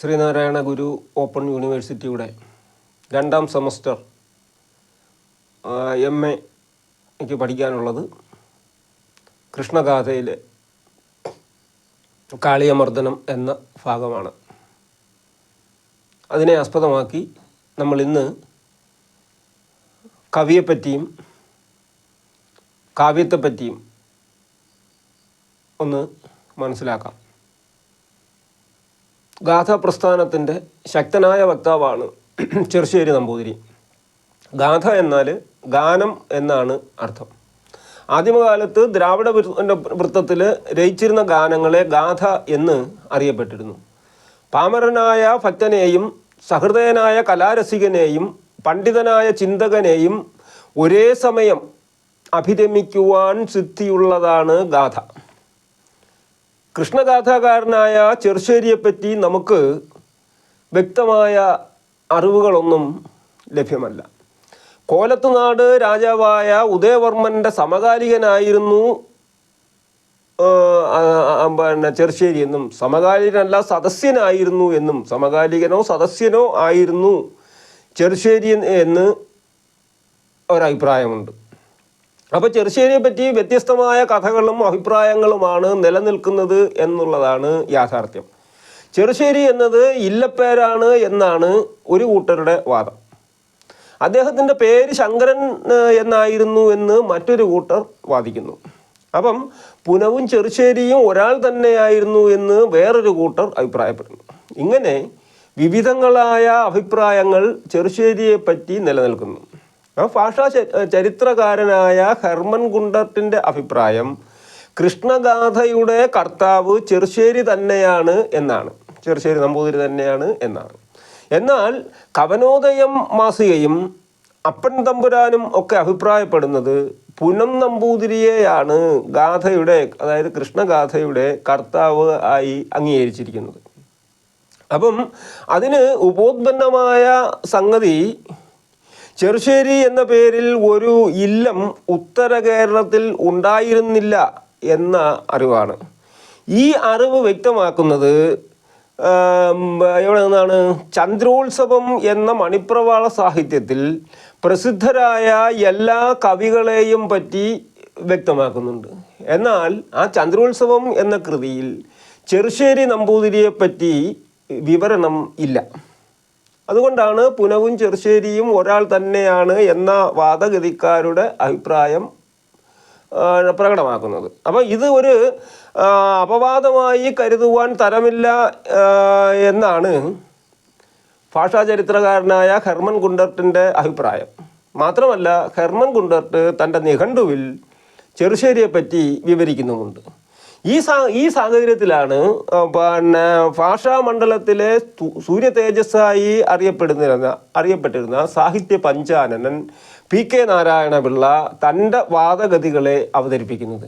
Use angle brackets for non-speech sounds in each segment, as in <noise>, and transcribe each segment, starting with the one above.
ശ്രീനാരായണ ഗുരു open യൂണിവേഴ്സിറ്റിയുടെ രണ്ടാം semester M എക്ക് പഠിക്കാനുള്ളത് കൃഷ്ണഗാഥയിലെ കാളിയമർദ്ദനം എന്ന ഭാഗമാണ്. അതിനെ ആസ്പദമാക്കി നമ്മൾ ഇന്ന് കവിയെപ്പറ്റിയും കാവ്യത്തെപ്പറ്റിയും ഒന്ന് മനസ്സിലാക്കാം. ഗാഥാപ്രസ്ഥാനത്തിന്റെ ശക്തനായ വക്താവാണ് ചെറുശ്ശേരി നമ്പൂതിരി. ഗാഥ എന്നാൽ ഗാനം എന്നാണ് അർത്ഥം. ആദിമകാലത്ത് ദ്രാവിഡ വൃത്തത്തിൽ രചിച്ചിരുന്ന ഗാനങ്ങളെ ഗാഥ എന്ന് അറിയപ്പെട്ടിരുന്നു. പാമരനായ ഭക്തനെയും സഹൃദയനായ കലാരസികനെയും പണ്ഡിതനായ ചിന്തകനെയും ഒരേ സമയം അഭിരമിക്കുവാൻ സിദ്ധിയുള്ളതാണ് ഗാഥ. കൃഷ്ണഗാഥാകാരനായ ചെറുശ്ശേരിയെപ്പറ്റി നമുക്ക് വ്യക്തമായ അറിവുകളൊന്നും ലഭ്യമല്ല. കോലത്തുനാട് രാജാവായ ഉദയവർമ്മന്റെ സമകാലികനായിരുന്നു പിന്നെ ചെറുശ്ശേരി എന്നും സമകാലികനല്ല സദസ്യനായിരുന്നു എന്നും സമകാലികനോ സദസ്യനോ ആയിരുന്നു ചെറുശ്ശേരി എന്ന് ഒരഭിപ്രായമുണ്ട്. അപ്പോൾ ചെറുശ്ശേരിയെ പറ്റി വ്യത്യസ്തമായ കഥകളും അഭിപ്രായങ്ങളുമാണ് നിലനിൽക്കുന്നത് എന്നുള്ളതാണ് യാഥാർത്ഥ്യം. ചെറുശ്ശേരി എന്നത് ഇല്ലപ്പേരാണ് എന്നാണ് ഒരു കൂട്ടരുടെ വാദം. അദ്ദേഹത്തിന്റെ പേര് ശങ്കരൻ എന്നായിരുന്നു എന്ന് മറ്റൊരു കൂട്ടർ വാദിക്കുന്നു. അപ്പം പുനവും ചെറുശ്ശേരിയും ഒരാൾ തന്നെയായിരുന്നു എന്ന് വേറൊരു കൂട്ടർ അഭിപ്രായപ്പെടുന്നു. ഇങ്ങനെ വിവിധങ്ങളായ അഭിപ്രായങ്ങൾ ചെറുശ്ശേരിയെ പറ്റി നിലനിൽക്കുന്നു. ഭാഷാ ചരിത്രകാരനായ ഹെർമൻ ഗുണ്ടർട്ടിന്റെ അഭിപ്രായം കൃഷ്ണഗാഥയുടെ കർത്താവ് ചെറുശ്ശേരി തന്നെയാണ് എന്നാണ്. ചെറുശ്ശേരി നമ്പൂതിരി തന്നെയാണ് എന്നാണ്. എന്നാൽ കവനോദയം മാസികയും അപ്പൻ തമ്പുരാനും ഒക്കെ അഭിപ്രായപ്പെടുന്നത് പുനം നമ്പൂതിരിയെയാണ് ഗാഥയുടെ അതായത് കൃഷ്ണഗാഥയുടെ കർത്താവ് ആയി അംഗീകരിച്ചിരിക്കുന്നത്. അപ്പം അതിന് ഉപോത്പന്നമായ സംഗതി ചെറുശ്ശേരി എന്ന പേരിൽ ഒരു ഇല്ലം ഉത്തര കേരളത്തിൽ ഉണ്ടായിരുന്നില്ല എന്ന അറിവാണ്. ഈ അറിവ് വ്യക്തമാക്കുന്നത് എവിടെ നിന്നാണ് ചന്ദ്രോത്സവം എന്ന മണിപ്രവാള സാഹിത്യത്തിൽ പ്രസിദ്ധരായ എല്ലാ കവികളെയും പറ്റി വ്യക്തമാക്കുന്നുണ്ട്. എന്നാൽ ആ ചന്ദ്രോത്സവം എന്ന കൃതിയിൽ ചെറുശ്ശേരി നമ്പൂതിരിയെ പറ്റി വിവരണം ഇല്ല. അതുകൊണ്ടാണ് പുനവും ചെറുശ്ശേരിയും ഒരാൾ തന്നെയാണ് എന്ന വാദഗതിക്കാരുടെ അഭിപ്രായം പ്രകടമാക്കുന്നത്. അപ്പോൾ ഇത് ഒരു അപവാദമായി കരുതുവാൻ തരമില്ല എന്നാണ് ഭാഷാചരിത്രകാരനായ ഹെർമൻ ഗുണ്ടർട്ടിന്റെ അഭിപ്രായം. മാത്രമല്ല ഹെർമൻ ഗുണ്ടർട്ട് തന്റെ നിഘണ്ടുവിൽ ചെറുശ്ശേരിയെപ്പറ്റി വിവരിക്കുന്നുമുണ്ട്. ഈ സാ ഈ സാഹചര്യത്തിലാണ് പിന്നെ ഭാഷാ മണ്ഡലത്തിലെ സൂര്യ തേജസ്സായി അറിയപ്പെടുന്നിരുന്ന അറിയപ്പെട്ടിരുന്ന സാഹിത്യ പഞ്ചാനനൻ പി കെ നാരായണപിള്ള തന്റെ വാദഗതികളെ അവതരിപ്പിക്കുന്നത്.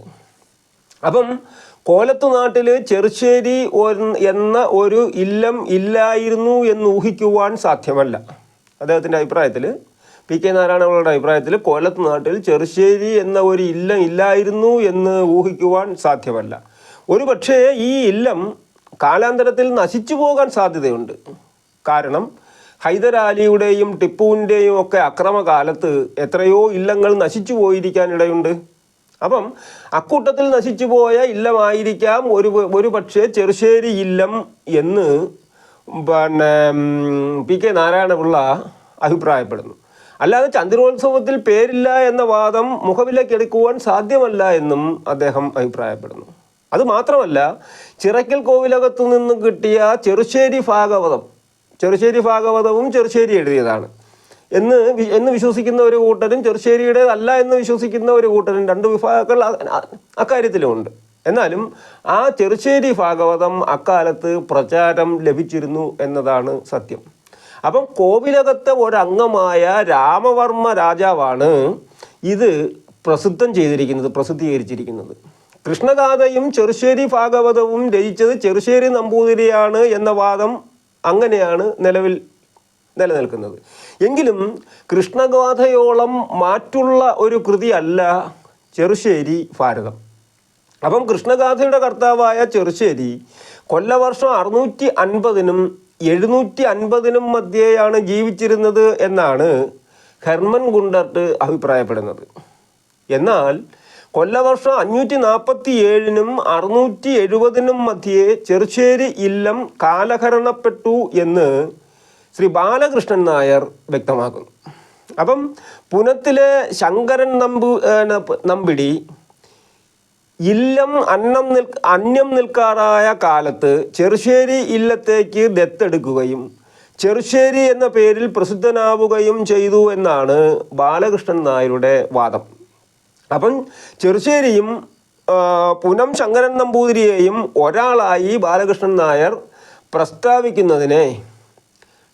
അപ്പം കോലത്തു നാട്ടിൽ ചെറുശ്ശേരി എന്ന ഒരു ഇല്ലം ഇല്ലായിരുന്നു എന്ന് ഊഹിക്കുവാൻ സാധ്യമല്ല. അദ്ദേഹത്തിന്റെ അഭിപ്രായത്തിൽ പി കെ നാരായണപിള്ളയുടെ അഭിപ്രായത്തിൽ കൊല്ലത്ത് നാട്ടിൽ ചെറുശ്ശേരി എന്ന ഒരു ഇല്ലം ഇല്ലായിരുന്നു എന്ന് ഊഹിക്കുവാൻ സാധ്യമല്ല. ഒരു പക്ഷേ ഈ ഇല്ലം കാലാന്തരത്തിൽ നശിച്ചു പോകാൻ സാധ്യതയുണ്ട്. കാരണം ഹൈദരാലിയുടെയും ടിപ്പുവിന്റെയും ഒക്കെ അക്രമകാലത്ത് എത്രയോ ഇല്ലങ്ങൾ നശിച്ചു പോയിരിക്കാനിടയുണ്ട്. അപ്പം അക്കൂട്ടത്തിൽ നശിച്ചു പോയ ഇല്ലമായിരിക്കാം ഒരു ഒരു പക്ഷേ ചെറുശ്ശേരി ഇല്ലം എന്ന് പിന്നെ പി കെ നാരായണപിള്ള അഭിപ്രായപ്പെടുന്നു. അല്ലാതെ ചന്ദ്രോത്സവത്തിൽ പേരില്ല എന്ന വാദം മുഖവിലേക്കെടുക്കുവാൻ സാധ്യമല്ല എന്നും അദ്ദേഹം അഭിപ്രായപ്പെടുന്നു. അത് മാത്രമല്ല ചിറക്കൽ കോവിലകത്തു നിന്നും കിട്ടിയ ചെറുശ്ശേരി ഭാഗവതം ചെറുശ്ശേരി ഭാഗവതവും ചെറുശ്ശേരി എഴുതിയതാണ്. എന്ന് എന്ന് വിശ്വസിക്കുന്ന ഒരു കൂട്ടരും ചെറുശ്ശേരിയുടേതല്ല എന്ന് വിശ്വസിക്കുന്ന ഒരു കൂട്ടരും രണ്ട് വിഭാഗങ്ങൾ അക്കാര്യത്തിലുമുണ്ട്. എന്നാലും ആ ചെറുശ്ശേരി ഭാഗവതം അക്കാലത്ത് പ്രചാരം ലഭിച്ചിരുന്നു എന്നതാണ് സത്യം. അപ്പം കോവിലകത്തെ ഒരംഗമായ രാമവർമ്മ രാജാവാണ് ഇത് പ്രസിദ്ധം ചെയ്തിരിക്കുന്നത് പ്രസിദ്ധീകരിച്ചിരിക്കുന്നത്. കൃഷ്ണഗാഥയും ചെറുശ്ശേരി ഭാഗവതവും രചിച്ചത് ചെറുശ്ശേരി നമ്പൂതിരിയാണ് എന്ന വാദം അങ്ങനെയാണ് നിലവിൽ നിലനിൽക്കുന്നത്. എങ്കിലും കൃഷ്ണഗാഥയോളം മാറ്റുള്ള ഒരു കൃതിയല്ല ചെറുശ്ശേരി ഭാരതം. അപ്പം കൃഷ്ണഗാഥയുടെ കർത്താവായ ചെറുശ്ശേരി കൊല്ലവർഷം അറുന്നൂറ്റി അൻപതിനും എഴുന്നൂറ്റി അൻപതിനും മധ്യേയാണ് ജീവിച്ചിരുന്നത് എന്നാണ് ഹെർമൻ ഗുണ്ടർട്ട് അഭിപ്രായപ്പെടുന്നത്. എന്നാൽ കൊല്ലവർഷം അഞ്ഞൂറ്റി നാൽപ്പത്തി ഏഴിനും അറുന്നൂറ്റി എഴുപതിനും മധ്യേ ചെറുശ്ശേരി ഇല്ലം കാലഹരണപ്പെട്ടു എന്ന് ശ്രീ ബാലകൃഷ്ണൻ നായർ വ്യക്തമാക്കുന്നു. അപ്പം പുനത്തിലെ ശങ്കരൻ നമ്പു നമ്പിടി ഇല്ലം അന്നം നിൽ അന്യം നിൽക്കാറായ കാലത്ത് ചെറുശ്ശേരി ഇല്ലത്തേക്ക് ദത്തെടുക്കുകയും ചെറുശ്ശേരി എന്ന പേരിൽ പ്രസിദ്ധനാവുകയും ചെയ്തു എന്നാണ് ബാലകൃഷ്ണൻ നായരുടെ വാദം. അപ്പം ചെറുശ്ശേരിയും പുനം ശങ്കരൻ നമ്പൂതിരിയെയും ഒരാളായി ബാലകൃഷ്ണൻ നായർ പ്രസ്താവിക്കുന്നതിനെ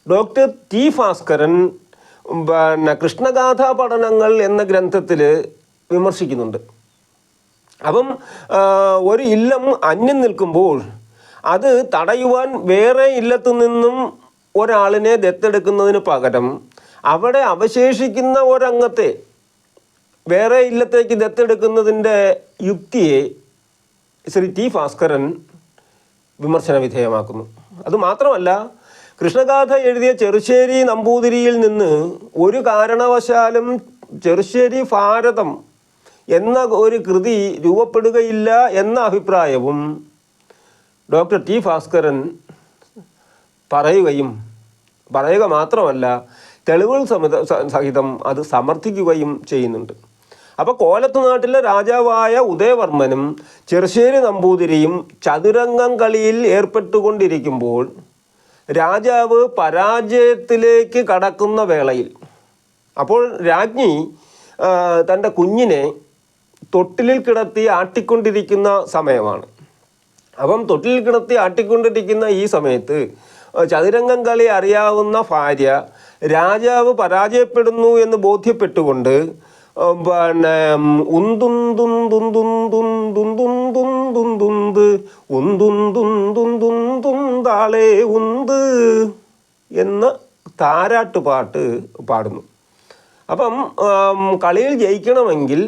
ഡോക്ടർ ടി ഭാസ്കരൻ പിന്നെ കൃഷ്ണഗാഥാ പഠനങ്ങൾ എന്ന ഗ്രന്ഥത്തിൽ വിമർശിക്കുന്നുണ്ട്. അപ്പം ഒരു ഇല്ലം അന്യം നിൽക്കുമ്പോൾ അത് തടയുവാൻ വേറെ ഇല്ലത്തു നിന്നും ഒരാളിനെ ദത്തെടുക്കുന്നതിന് പകരം അവിടെ അവശേഷിക്കുന്ന ഒരംഗത്തെ വേറെ ഇല്ലത്തേക്ക് ദത്തെടുക്കുന്നതിന്റെ യുക്തിയെ ശ്രീ ടി ഭാസ്കരൻ വിമർശന വിധേയമാക്കുന്നു. അതുമാത്രമല്ല കൃഷ്ണഗാഥ എഴുതിയ ചെറുശ്ശേരി നമ്പൂതിരിയിൽ നിന്ന് ഒരു കാരണവശാലും ചെറുശ്ശേരി ഭാരതം എന്ന ഒരു കൃതി രൂപപ്പെടുകയില്ല എന്ന അഭിപ്രായവും ഡോക്ടർ ടി ഭാസ്കരൻ പറയുകയും പറയുക മാത്രമല്ല തെളിവുകൾ സമിത സഹിതം അത് സമർത്ഥിക്കുകയും ചെയ്യുന്നുണ്ട്. അപ്പോൾ കോലത്തുനാട്ടിലെ രാജാവായ ഉദയവർമ്മനും ചെറുശ്ശേരി നമ്പൂതിരിയും ചതുരംഗം കളിയിൽ ഏർപ്പെട്ടുകൊണ്ടിരിക്കുമ്പോൾ രാജാവ് പരാജയത്തിലേക്ക് കടക്കുന്ന വേളയിൽ അപ്പോൾ രാജ്ഞി തന്റെ കുഞ്ഞിനെ തൊട്ടിലിൽ കിടത്തി ആട്ടിക്കൊണ്ടിരിക്കുന്ന സമയമാണ്. അപ്പം തൊട്ടിൽ കിടത്തി ആട്ടിക്കൊണ്ടിരിക്കുന്ന ഈ സമയത്ത് ചതുരംഗം കളി അറിയാവുന്ന ഭാര്യ രാജാവ് പരാജയപ്പെടുന്നു എന്ന് ബോധ്യപ്പെട്ടുകൊണ്ട് പിന്നെ ഉന്തുന്തുന്തുന്തുന്തുന്തുന്തുന്തുന്തുന്തുന്ത് ഉന്തുന്തുന്തുന്തുന്തുന്താളേ ഉന്ത് എന്ന പാടുന്നു. അപ്പം കളിയിൽ ജയിക്കണമെങ്കിൽ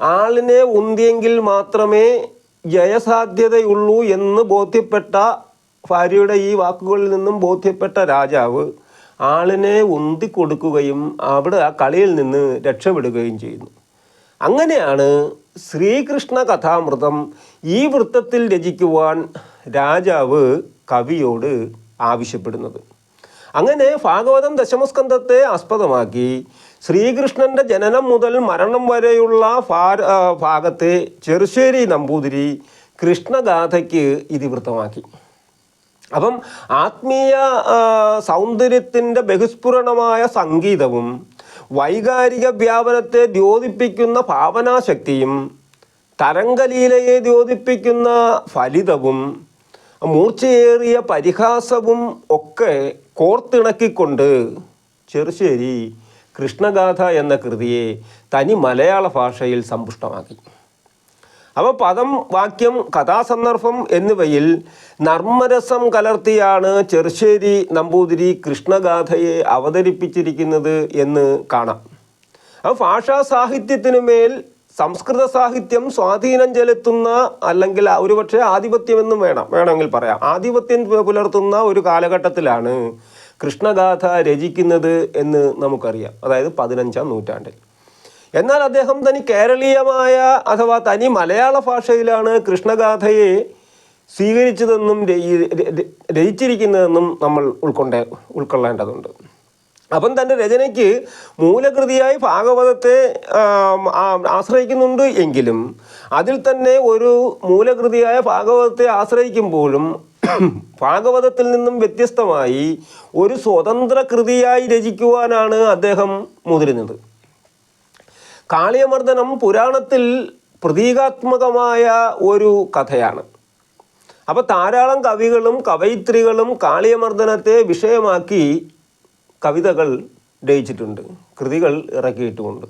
ആളിനെ ഉന്തിയെങ്കിൽ മാത്രമേ ജയസാധ്യതയുള്ളൂ എന്ന് ബോധ്യപ്പെട്ട ഭാര്യയുടെ ഈ വാക്കുകളിൽ നിന്നും ബോധ്യപ്പെട്ട രാജാവ് ആളിനെ ഉന്തി കൊടുക്കുകയും അവിടെ ആ കളിയിൽ നിന്ന് രക്ഷപ്പെടുകയും ചെയ്യുന്നു. അങ്ങനെയാണ് ശ്രീകൃഷ്ണ കഥാമൃതം ഈ വൃത്തത്തിൽ രചിക്കുവാൻ രാജാവ് കവിയോട് ആവശ്യപ്പെടുന്നത്. അങ്ങനെ ഭാഗവതം ദശമസ്കന്ധത്തെ ആസ്പദമാക്കി ശ്രീകൃഷ്ണന്റെ ജനനം മുതൽ മരണം വരെയുള്ള ഭാഗത്തെ ചെറുശ്ശേരി നമ്പൂതിരി കൃഷ്ണഗാഥയ്ക്ക് ഇതിവൃത്തമാക്കി. അപ്പം ആത്മീയ സൗന്ദര്യത്തിന്റെ ബഹുസ്ഫുരണമായ സംഗീതവും വൈകാരിക വ്യാപനത്തെ ദ്യോതിപ്പിക്കുന്ന ഭാവനാശക്തിയും തരംഗലീലയെ ദ്യോതിപ്പിക്കുന്ന ഫലിതവും മൂർച്ചയേറിയ പരിഹാസവും ഒക്കെ കോർത്തിണക്കിക്കൊണ്ട് ചെറുശ്ശേരി കൃഷ്ണഗാഥ എന്ന കൃതിയെ തനി മലയാള ഭാഷയിൽ സമ്പുഷ്ടമാക്കി. അവ പദം വാക്യം കഥാസന്ദർഭം എന്നിവയിൽ നർമ്മരസം കലർത്തിയാണ് ചെറുശ്ശേരി നമ്പൂതിരി കൃഷ്ണഗാഥയെ അവതരിപ്പിച്ചിരിക്കുന്നത് എന്ന് കാണാം. അവ ഭാഷാ സാഹിത്യത്തിനു മേൽ സംസ്കൃത സാഹിത്യം സ്വാധീനം ചെലുത്തുന്ന അല്ലെങ്കിൽ ഒരുപക്ഷെ ആധിപത്യമെന്നും വേണം വേണമെങ്കിൽ പറയാം. ആധിപത്യം പുലർത്തുന്ന ഒരു കാലഘട്ടത്തിലാണ് കൃഷ്ണഗാഥ രചിക്കുന്നത് എന്ന് നമുക്കറിയാം. അതായത് പതിനഞ്ചാം നൂറ്റാണ്ടിൽ. എന്നാൽ അദ്ദേഹം തനി കേരളീയമായ അഥവാ തനി മലയാള ഭാഷയിലാണ് കൃഷ്ണഗാഥയെ സ്വീകരിച്ചതെന്നും രചിച്ചിരിക്കുന്നതെന്നും നമ്മൾ ഉൾക്കൊണ്ട ഉൾക്കൊള്ളേണ്ടതുണ്ട്. അപ്പം തന്റെ രചനയ്ക്ക് മൂലകൃതിയായി ഭാഗവതത്തെ ആശ്രയിക്കുന്നുണ്ട് എങ്കിലും അതിൽ തന്നെ ഒരു മൂലകൃതിയായ ഭാഗവതത്തെ ആശ്രയിക്കുമ്പോഴും <coughs> ഭാഗവതത്തിൽ നിന്നും വ്യത്യസ്തമായി ഒരു സ്വതന്ത്ര കൃതിയായി രചിക്കുവാനാണ് അദ്ദേഹം മുതിരുന്നത്. കാളിയമർദ്ദനം പുരാണത്തിൽ പ്രതീകാത്മകമായ ഒരു കഥയാണ്. അപ്പോൾ ധാരാളം കവികളും കവയിത്രികളും കാളിയമർദ്ദനത്തെ വിഷയമാക്കി കവിതകൾ രചിച്ചിട്ടുണ്ട് കൃതികൾ ഇറക്കിയിട്ടുമുണ്ട്.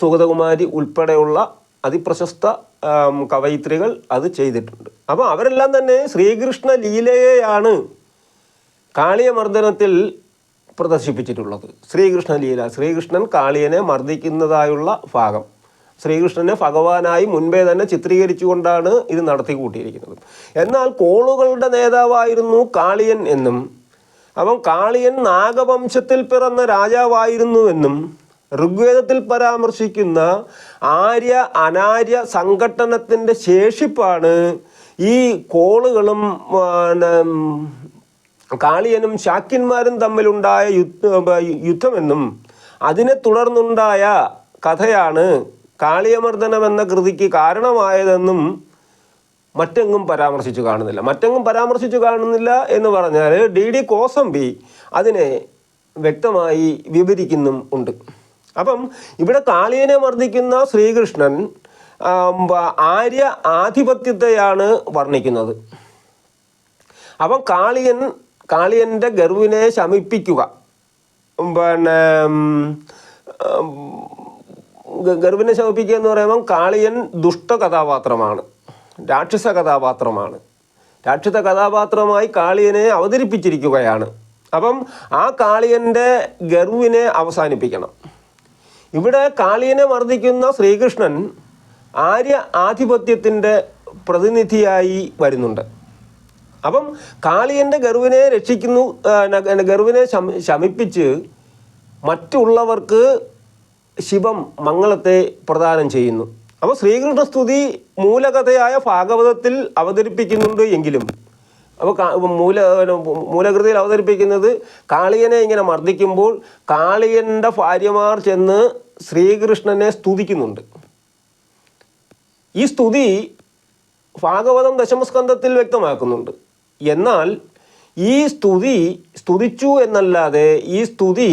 സുഗതകുമാരി ഉൾപ്പെടെയുള്ള അതിപ്രശസ്ത കവയിത്രികൾ അത് ചെയ്തിട്ടുണ്ട്. അപ്പോൾ അവരെല്ലാം തന്നെ ശ്രീകൃഷ്ണ ലീലയെയാണ് കാളിയമർദ്ദനത്തിൽ പ്രദർശിപ്പിച്ചിട്ടുള്ളത്. ശ്രീകൃഷ്ണ ലീല ശ്രീകൃഷ്ണൻ കാളിയനെ മർദ്ദിക്കുന്നതായുള്ള ഭാഗം. ശ്രീകൃഷ്ണനെ ഭഗവാനായി മുൻപേ തന്നെ ചിത്രീകരിച്ചുകൊണ്ടാണ് ഇത് നടത്തി കൂട്ടിയിരിക്കുന്നത് എന്നാൽ കോളുകളുടെ നേതാവായിരുന്നു കാളിയൻ എന്നും അവൻ കാളിയൻ നാഗവംശത്തിൽ പിറന്ന രാജാവായിരുന്നുവെന്നും ഋഗ്വേദത്തിൽ പരാമർശിക്കുന്ന ആര്യ അനാര്യ സംഘട്ടനത്തിന്റെ ശേഷിപ്പാണ് ഈ കോളുകളും കാളിയനും ശാക്യന്മാരും തമ്മിലുണ്ടായ യുദ്ധ യുദ്ധമെന്നും അതിനെ തുടർന്നുണ്ടായ കഥയാണ് കാളിയമർദ്ദനം എന്ന കൃതിക്ക് കാരണമായതെന്നും മറ്റെങ്ങും പരാമർശിച്ചു കാണുന്നില്ല. മറ്റെങ്ങും പരാമർശിച്ചു കാണുന്നില്ല എന്ന് പറഞ്ഞാൽ ഡി ഡി കോസംബി അതിനെ വ്യക്തമായി വിവരിക്കുന്നും ഉണ്ട്. അപ്പം ഇവിടെ കാളിയനെ മർദ്ദിക്കുന്ന ശ്രീകൃഷ്ണൻ ആര്യ ആധിപത്യത്തെയാണ് വർണിക്കുന്നത്. അപ്പം കാളിയൻ കാളിയന്റെ ഗർവിനെ ശമിപ്പിക്കുക. പിന്നെ ഗർവിനെ ശമിപ്പിക്കുക എന്ന് പറയുമ്പം കാളിയൻ ദുഷ്ട കഥാപാത്രമാണ്. രാക്ഷസ കഥാപാത്രമാണ്. രാക്ഷസ കഥാപാത്രമായി കാളിയനെ അവതരിപ്പിച്ചിരിക്കുകയാണ്. അപ്പം ആ കാളിയന്റെ ഗർവിനെ അവസാനിപ്പിക്കണം. ഇവിടെ കാളിയനെ മർദ്ദിക്കുന്ന ശ്രീകൃഷ്ണൻ ആര്യ ആധിപത്യത്തിന്റെ പ്രതിനിധിയായി വരുന്നുണ്ട്. അപ്പം കാളിയന്റെ ഗർവിനെ രക്ഷിക്കുന്നു ഗർവിനെ ശമ- ശമിപ്പിച്ച് മറ്റുള്ളവർക്ക് ശിവം മംഗളത്തെ പ്രദാനം ചെയ്യുന്നു. അപ്പോൾ ശ്രീകൃഷ്ണ സ്തുതി മൂലകഥയായ ഭാഗവതത്തിൽ അവതരിപ്പിക്കുന്നുണ്ട് എങ്കിലും അപ്പോൾ മൂല മൂലകൃതിയിൽ അവതരിപ്പിക്കുന്നത് കാളിയനെ ഇങ്ങനെ മർദ്ദിക്കുമ്പോൾ കാളിയന്റെ ഭാര്യമാർ ചെന്ന് ശ്രീകൃഷ്ണനെ സ്തുതിക്കുന്നുണ്ട്. ഈ സ്തുതി ഭാഗവതം ദശമസ്കന്ധത്തിൽ വ്യക്തമാക്കുന്നുണ്ട്. എന്നാൽ ഈ സ്തുതി സ്തുതിച്ചു എന്നല്ലാതെ ഈ സ്തുതി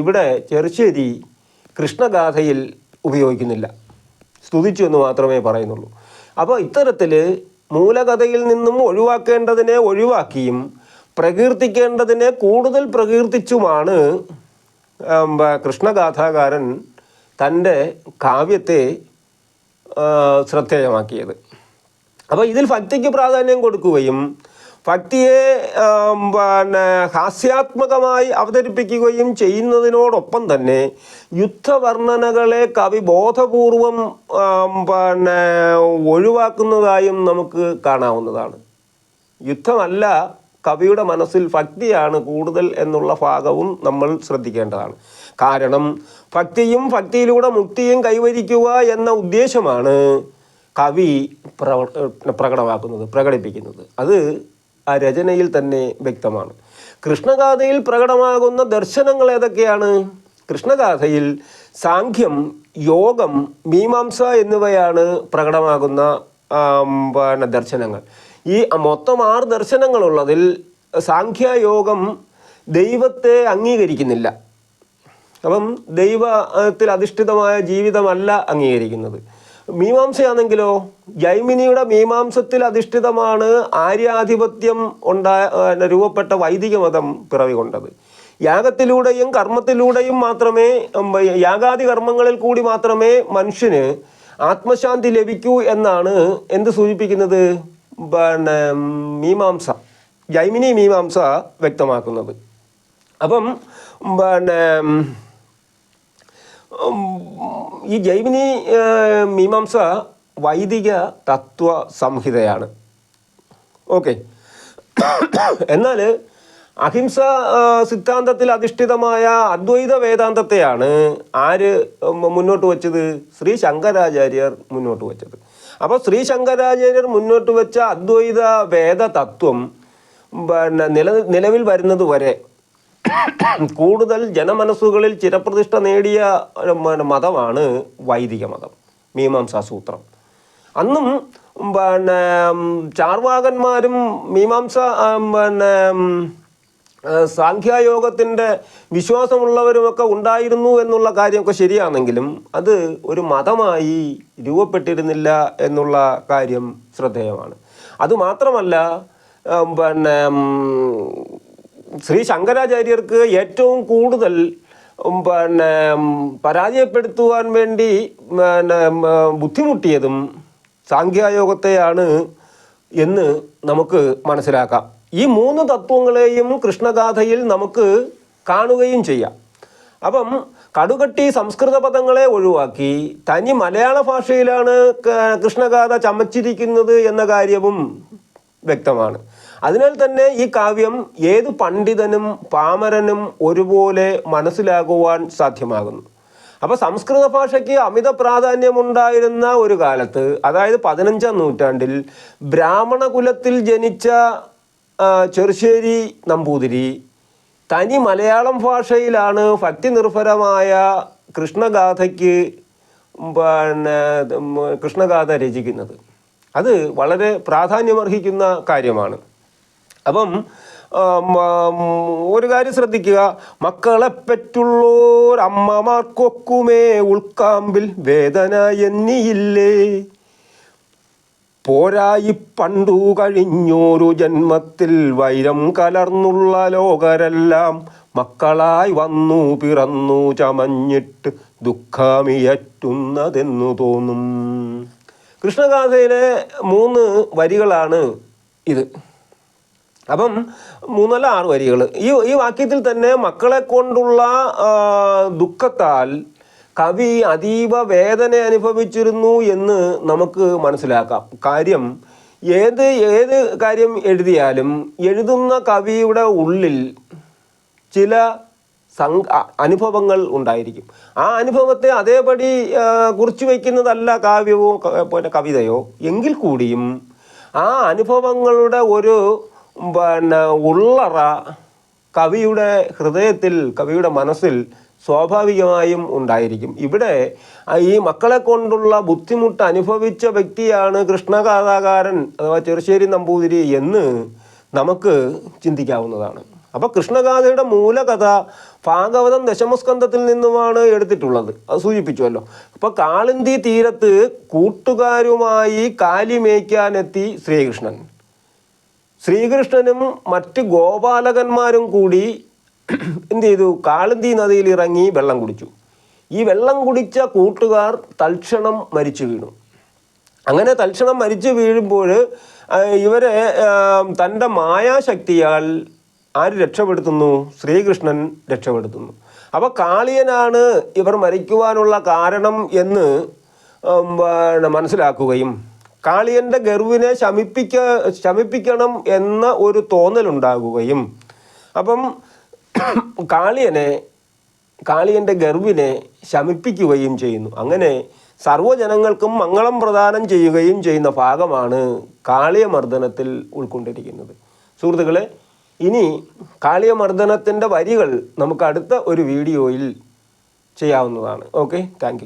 ഇവിടെ ചെറുശ്ശേരി കൃഷ്ണഗാഥയിൽ ഉപയോഗിക്കുന്നില്ല. സ്തുതിച്ചു എന്ന് മാത്രമേ പറയുന്നുള്ളൂ. അപ്പോൾ ഇത്തരത്തിൽ മൂലകഥയിൽ നിന്നും ഒഴിവാക്കേണ്ടതിനെ ഒഴിവാക്കിയും പ്രകീർത്തിക്കേണ്ടതിനെ കൂടുതൽ പ്രകീർത്തിച്ചുമാണ് കൃഷ്ണഗാഥാകാരൻ തന്റെ കാവ്യത്തെ ശ്രദ്ധേയമാക്കിയത്. അപ്പോൾ ഇതിൽ ഭക്തിക്ക് പ്രാധാന്യം കൊടുക്കുകയും ഭക്തിയെ പിന്നെ ഹാസ്യാത്മകമായി അവതരിപ്പിക്കുകയും ചെയ്യുന്നതിനോടൊപ്പം തന്നെ യുദ്ധവർണനകളെ കവി ബോധപൂർവം പിന്നെ ഒഴിവാക്കുന്നതായും നമുക്ക് കാണാവുന്നതാണ്. യുദ്ധമല്ല കവിയുടെ മനസ്സിൽ ഭക്തിയാണ് കൂടുതൽ എന്നുള്ള ഭാഗവും നമ്മൾ ശ്രദ്ധിക്കേണ്ടതാണ്. കാരണം ഭക്തിയും ഭക്തിയിലൂടെ മുക്തിയും കൈവരിക്കുക എന്ന ഉദ്ദേശമാണ് കവി പ്രകടമാക്കുന്നത് പ്രകടിപ്പിക്കുന്നത്. അത് ആ രചനയിൽ തന്നെ വ്യക്തമാണ്. കൃഷ്ണഗാഥയിൽ പ്രകടമാകുന്ന ദർശനങ്ങൾ ഏതൊക്കെയാണ്? കൃഷ്ണഗാഥയിൽ സാഖ്യം യോഗം മീമാംസ എന്നിവയാണ് പ്രകടമാകുന്ന പിന്നെ ദർശനങ്ങൾ. ഈ മൊത്തം ആറ് ദർശനങ്ങളുള്ളതിൽ സാഖ്യയോഗം ദൈവത്തെ അംഗീകരിക്കുന്നില്ല. അപ്പം ദൈവത്തിൽ അധിഷ്ഠിതമായ ജീവിതമല്ല അംഗീകരിക്കുന്നത്. മീമാംസയാണെങ്കിലോ? ജൈമിനിയുടെ മീമാംസത്തിൽ അധിഷ്ഠിതമാണ് ആര്യാധിപത്യം ഉണ്ടായ രൂപപ്പെട്ട വൈദിക മതം പിറവി കൊണ്ടത് യാഗത്തിലൂടെയും കർമ്മത്തിലൂടെയും മാത്രമേ യാഗാദി കർമ്മങ്ങളിൽ കൂടി മാത്രമേ മനുഷ്യന് ആത്മശാന്തി ലഭിക്കൂ എന്നാണ് എന്ത് സൂചിപ്പിക്കുന്നത്? പിന്നെ മീമാംസ. ജൈമിനി മീമാംസ വ്യക്തമാക്കുന്നത്. അപ്പം പിന്നെ ഈ ജൈമിനി മീമാംസ വൈദിക തത്വ സംഹിതയാണ്. ഓക്കെ. എന്നാൽ അഹിംസ സിദ്ധാന്തത്തിൽ അധിഷ്ഠിതമായ അദ്വൈത വേദാന്തത്തെയാണ് ആര് മുന്നോട്ട് വച്ചത്? ശ്രീ ശങ്കരാചാര്യർ മുന്നോട്ട് വച്ചത്. അപ്പോൾ ശ്രീ ശങ്കരാചാര്യർ മുന്നോട്ട് വെച്ച അദ്വൈത വേദ തത്വം പിന്നെ നില നിലവിൽ വരുന്നത് വരെ കൂടുതൽ ജനമനസ്സുകളിൽ ചിരപ്രതിഷ്ഠ നേടിയ മതമാണ് വൈദിക മതം മീമാംസാ സൂത്രം. അന്നും പിന്നെ ചാർവാകന്മാരും മീമാംസ പിന്നെ സാഖ്യായോഗത്തിന്റെ വിശ്വാസമുള്ളവരുമൊക്കെ ഉണ്ടായിരുന്നു എന്നുള്ള കാര്യമൊക്കെ ശരിയാണെങ്കിലും അത് ഒരു മതമായി രൂപപ്പെട്ടിരുന്നില്ല എന്നുള്ള കാര്യം ശ്രദ്ധേയമാണ്. അതുമാത്രമല്ല പിന്നെ ശ്രീ ശങ്കരാചാര്യർക്ക് ഏറ്റവും കൂടുതൽ പിന്നെ പരാജയപ്പെടുത്തുവാൻ വേണ്ടി പിന്നെ ബുദ്ധിമുട്ടിയതും സാഖ്യയോഗത്തെയാണ് എന്ന് നമുക്ക് മനസ്സിലാക്കാം. ഈ മൂന്ന് തത്വങ്ങളെയും കൃഷ്ണഗാഥയിൽ നമുക്ക് കാണുകയും ചെയ്യാം. അപ്പം കടുകട്ടി സംസ്കൃത പദങ്ങളെ ഒഴിവാക്കി തനി മലയാള ഭാഷയിലാണ് കൃഷ്ണഗാഥ ചമച്ചിരിക്കുന്നത് എന്ന കാര്യവും വ്യക്തമാണ്. അതിനാൽ തന്നെ ഈ കാവ്യം ഏത് പണ്ഡിതനും പാമരനും ഒരുപോലെ മനസ്സിലാകുവാൻ സാധ്യമാകുന്നു. അപ്പോൾ സംസ്കൃത ഭാഷയ്ക്ക് അമിത പ്രാധാന്യമുണ്ടായിരുന്ന ഒരു കാലത്ത് അതായത് പതിനഞ്ചാം നൂറ്റാണ്ടിൽ ബ്രാഹ്മണ കുലത്തിൽ ജനിച്ച ചെറുശ്ശേരി നമ്പൂതിരി തനി മലയാളം ഭാഷയിലാണ് ഭക്തി നിർഭരമായ കൃഷ്ണഗാഥയ്ക്ക് പിന്നെ കൃഷ്ണഗാഥ രചിക്കുന്നത്. അത് വളരെ പ്രാധാന്യമർഹിക്കുന്ന കാര്യമാണ്. അപ്പം ഒരു കാര്യം ശ്രദ്ധിക്കുക. മക്കളെ പറ്റുള്ളോരമ്മമാർക്കൊക്കുമേ ഉൾക്കാമ്പിൽ വേദന എന്നിയില്ലേ പോരായി പണ്ടു കഴിഞ്ഞോരു ജന്മത്തിൽ വൈരം കലർന്നുള്ള ലോകരെല്ലാം മക്കളായി വന്നു പിറന്നു ചമഞ്ഞിട്ട് ദുഃഖമിയറ്റുന്നതെന്നു തോന്നും. കൃഷ്ണഗാഥയിലെ മൂന്ന് വരികളാണ് ഇത്. അപ്പം മൂന്നല്ല ആറ് വരികൾ. ഈ ഈ വാക്യത്തിൽ തന്നെ മക്കളെ കൊണ്ടുള്ള ദുഃഖത്താൽ കവി അതീവ വേദന അനുഭവിച്ചിരുന്നു എന്ന് നമുക്ക് മനസ്സിലാക്കാം. കാര്യം ഏത് ഏത് കാര്യം എഴുതിയാലും എഴുതുന്ന കവിയുടെ ഉള്ളിൽ ചില സം അനുഭവങ്ങൾ ഉണ്ടായിരിക്കും. ആ അനുഭവത്തെ അതേപടി കുറിച്ചു വയ്ക്കുന്നതല്ല കാവ്യമോ പിന്നെ കവിതയോ. എങ്കിൽ കൂടിയും ആ അനുഭവങ്ങളുടെ ഒരു പിന്നെ ഉള്ളറ കവിയുടെ ഹൃദയത്തിൽ കവിയുടെ മനസ്സിൽ സ്വാഭാവികമായും ഉണ്ടായിരിക്കും. ഇവിടെ ഈ മക്കളെ കൊണ്ടുള്ള ബുദ്ധിമുട്ട് അനുഭവിച്ച വ്യക്തിയാണ് കൃഷ്ണകഥാകാരൻ അഥവാ ചെറുശ്ശേരി നമ്പൂതിരി എന്ന് നമുക്ക് ചിന്തിക്കാവുന്നതാണ്. അപ്പോൾ കൃഷ്ണഗാഥയുടെ മൂലകഥ ഭാഗവതം ദശമസ്കന്ധത്തിൽ നിന്നുമാണ് എടുത്തിട്ടുള്ളത്. അത് സൂചിപ്പിച്ചുവല്ലോ. അപ്പോൾ കാളിന്തി തീരത്ത് കൂട്ടുകാരുമായി കാലി മേയ്ക്കാനെത്തി ശ്രീകൃഷ്ണൻ. ശ്രീകൃഷ്ണനും മറ്റ് ഗോപാലകന്മാരും കൂടി എന്ത് ചെയ്തു? കാളിന്തി നദിയിൽ ഇറങ്ങി വെള്ളം കുടിച്ചു. ഈ വെള്ളം കുടിച്ച കൂട്ടുകാർ തൽക്ഷണം മരിച്ചു വീണു. അങ്ങനെ തൽക്ഷണം മരിച്ചു വീഴുമ്പോൾ ഇവരെ തന്റെ മായാശക്തിയാൽ ആര് രക്ഷപ്പെടുത്തുന്നു? ശ്രീകൃഷ്ണൻ രക്ഷപ്പെടുത്തുന്നു. അപ്പോൾ കാളിയനാണ് ഇവർ മരിക്കുവാനുള്ള കാരണം എന്ന് മനസ്സിലാക്കുകയും കാളിയന്റെ ഗർവിനെ ശമിപ്പിക്ക ശമിപ്പിക്കണം എന്ന ഒരു തോന്നലുണ്ടാകുകയും അപ്പം കാളിയനെ കാളിയന്റെ ഗർവിനെ ശമിപ്പിക്കുകയും ചെയ്യുന്നു. അങ്ങനെ സർവജനങ്ങൾക്കും മംഗളം പ്രദാനം ചെയ്യുകയും ചെയ്യുന്ന ഭാഗമാണ് കാളിയമർദ്ദനത്തിൽ ഉൾക്കൊണ്ടിരിക്കുന്നത്. സുഹൃത്തുക്കളെ ഇനി കാളിയമർദ്ദനത്തിന്റെ വരികൾ നമുക്ക് അടുത്ത ഒരു വീഡിയോയിൽ ചെയ്യാവുന്നതാണ്. Okay thank